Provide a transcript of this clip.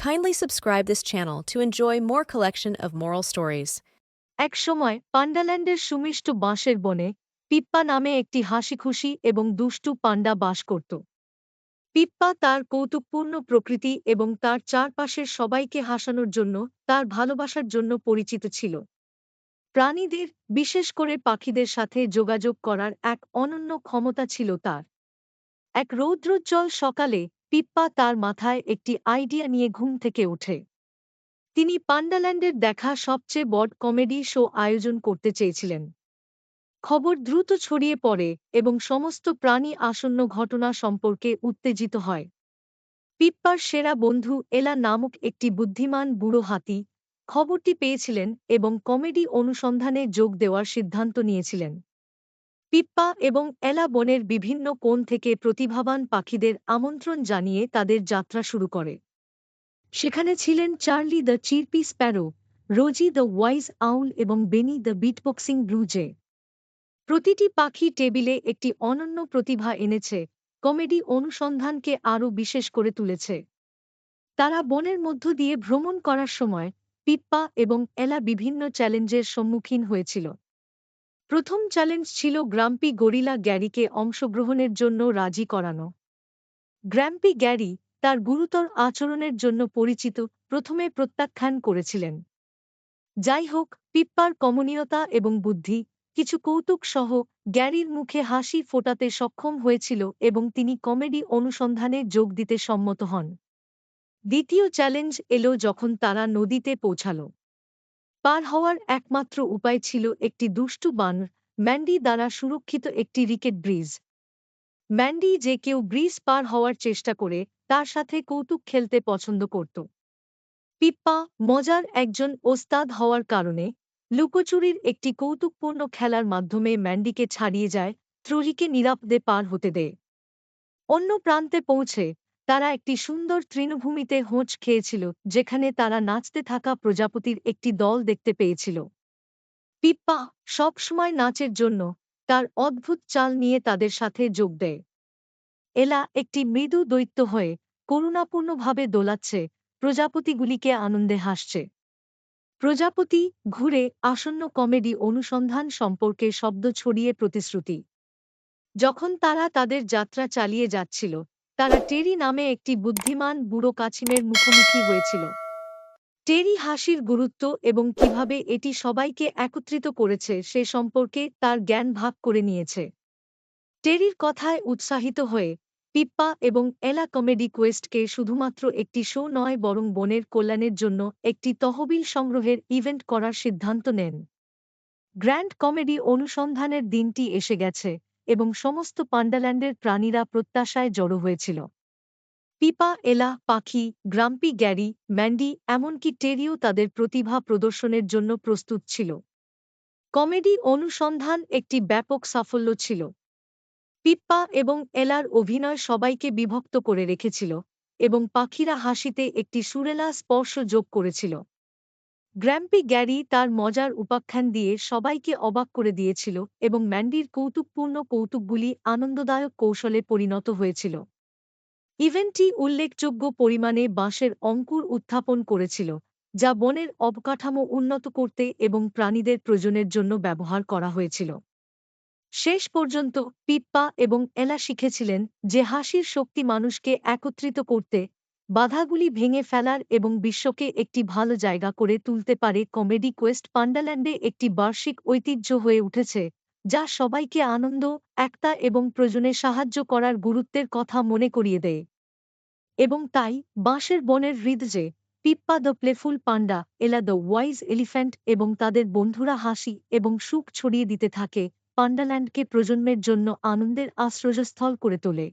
Kindly subscribe this channel to enjoy more collection of moral stories. এক সময় পান্ডাল্যান্ডের সুমিষ্ট বাঁশের বনে পিপ্পা নামে একটি হাসিখুশি এবং দুষ্টু পান্ডা বাস করত। পিপ্পা তার কৌতুকপূর্ণ প্রকৃতি এবং তার চারপাশের সবাইকে হাসানোর জন্য তার ভালোবাসার জন্য পরিচিত ছিল। প্রাণীদের, বিশেষ করে পাখিদের সাথে যোগাযোগ করার এক অনন্য ক্ষমতা ছিল তার। এক রৌদ্রোজ্জ্বল সকালে পিপ্পা তার মাথায় একটি আইডিয়া নিয়ে ঘুম থেকে ওঠে। তিনি পান্ডাল্যান্ডের দেখা সবচেয়ে বড় কমেডি শো আয়োজন করতে চেয়েছিলেন। খবর দ্রুত ছড়িয়ে পড়ে এবং সমস্ত প্রাণী আসন্ন ঘটনা সম্পর্কে উত্তেজিত হয়। পিপ্পার সেরা বন্ধু এলা নামক একটি বুদ্ধিমান বুড়ো হাতি খবরটি পেয়েছিলেন এবং কমেডি অনুসন্ধানে যোগ দেওয়ার সিদ্ধান্ত নিয়েছিলেন। পিপ্পা এবং এলা বনের বিভিন্ন কোণ থেকে প্রতিভাবান পাখিদের আমন্ত্রণ জানিয়ে তাদের যাত্রা শুরু করে। সেখানে ছিলেন Charlie the chirpy sparrow, Rosie the wise owl এবং বেনি দ্য বিটবক্সিং ব্লুজে প্রতিটি পাখি টেবিলে একটি অনন্য প্রতিভা এনেছে, কমেডি অনুসন্ধানকে আরও বিশেষ করে তুলেছে। তারা বনের মধ্য দিয়ে ভ্রমণ করার সময় পিপ্পা এবং এলা বিভিন্ন চ্যালেঞ্জের সম্মুখীন হয়েছিল। প্রথম চ্যালেঞ্জ ছিল গ্রাম্পি গরিলা গ্যারিকে অংশগ্রহণের জন্য রাজি করানো। গ্র্যাম্পি গ্যারি তার গুরুতর আচরণের জন্য পরিচিত, প্রথমে প্রত্যাখ্যান করেছিলেন। যাই হোক, পিপ্পার কমনীয়তা এবং বুদ্ধি, কিছু কৌতুক সহ গ্যারির মুখে হাসি ফোটাতে সক্ষম হয়েছিল এবং তিনি কমেডি অনুসন্ধানে যোগ দিতে সম্মত হন। দ্বিতীয় চ্যালেঞ্জ এলো যখন তারা নদীতে পৌঁছাল। পার হওয়ার একমাত্র উপায় ছিল একটি দুষ্টু বানর ম্যান্ডি দ্বারা সুরক্ষিত একটি রিকেট ব্রিজ। ম্যান্ডি যে কেউ ব্রিজ পার হওয়ার চেষ্টা করে, তার সাথে কৌতুক খেলতে পছন্দ করত। পিপ্পা, মজার একজন ওস্তাদ হওয়ার কারণে, লুকোচুরির একটি কৌতুকপূর্ণ খেলার মাধ্যমে ম্যান্ডিকে ছাড়িয়ে যায়, ত্রুহিকে নিরাপদে পার হতে দেয়। অন্য প্রান্তে পৌঁছে তারা একটি সুন্দর তৃণভূমিতে হোঁচ খেয়েছিল, যেখানে তারা নাচতে থাকা প্রজাপতির একটি দল দেখতে পেয়েছিল। পিপ্পা সবসময় নাচের জন্য তার অদ্ভুত চাল নিয়ে তাদের সাথে যোগ দেয়। এলা একটি মৃদু দৈত্য হয়ে করুণাপূর্ণভাবে দোলাচ্ছে, প্রজাপতিগুলিকে আনন্দে হাসছে। প্রজাপতি ঘুরে আসন্ন কমেডি অনুসন্ধান সম্পর্কে শব্দ ছড়িয়ে প্রতিশ্রুতি। যখন তারা তাদের যাত্রা চালিয়ে যাচ্ছিল তারা টেরি নামে একটি বুদ্ধিমান বুড়ো কাছিমের মুখোমুখি হয়েছিল। টেরি হাসির গুরুত্ব এবং কীভাবে এটি সবাইকে একত্রিত করেছে সে সম্পর্কে তার জ্ঞান ভাগ করে নিয়েছে। টেরির কথায় উৎসাহিত হয়ে, পিপ্পা এবং এলা কমেডি কোয়েস্টকে শুধুমাত্র একটি শো নয় বরং বনের কল্যাণের জন্য একটি তহবিল সংগ্রহের ইভেন্ট করার সিদ্ধান্ত নেন। গ্র্যান্ড কমেডি অনুসন্ধানের দিনটি এসে গেছে। এবং সমস্ত পান্ডাল্যান্ডের প্রাণীরা প্রত্যাশায় জড়ো হয়েছিল। পিপা, এলা, পাখি, গ্রাম্পি, গ্যারি, ম্যান্ডি এমনকি টেরিও তাদের প্রতিভা প্রদর্শনের জন্য প্রস্তুত ছিল। কমেডি অনুসন্ধান একটি ব্যাপক সাফল্য ছিল। পিপ্পা এবং এলার অভিনয় সবাইকে বিভক্ত করে রেখেছিল এবং পাখিরা হাসিতে একটি সুরেলা স্পর্শ যোগ করেছিল। গ্র্যাম্পি গ্যারি তার মজার উপাখ্যান দিয়ে সবাইকে অবাক করে দিয়েছিল এবং ম্যান্ডির কৌতুকপূর্ণ কৌতুকগুলি আনন্দদায়ক কৌশলে পরিণত হয়েছিল। ইভেন্টটি উল্লেখযোগ্য পরিমাণে বাঁশের অঙ্কুর উত্থাপন করেছিল, যা বনের অবকাঠামো উন্নত করতে এবং প্রাণীদের প্রয়োজনের জন্য ব্যবহার করা হয়েছিল। শেষ পর্যন্ত পিপ্পা এবং এলা শিখেছিলেন যে হাসির শক্তি মানুষকে একত্রিত করতে বাধাগুলি ভেঙে ফেলার এবং বিশ্বকে একটি ভালো জায়গা করে তুলতে পারে কমেডি কোয়েস্ট পান্ডাল্যান্ডে একটি বার্ষিক ঐতিহ্য হয়ে উঠেছে, যা সবাইকে আনন্দ, একতা এবং প্রয়োজনে সাহায্য করার গুরুত্বের কথা মনে করিয়ে দেয়। এবং তাই বাঁশের বনের হৃদজে Pippa the playful panda, Ella the wise elephant এবং তাদের বন্ধুরা হাসি এবং সুখ ছড়িয়ে দিতে থাকে, পান্ডাল্যান্ডকে প্রজন্মের জন্য আনন্দের আশ্রয়স্থল করে তোলে।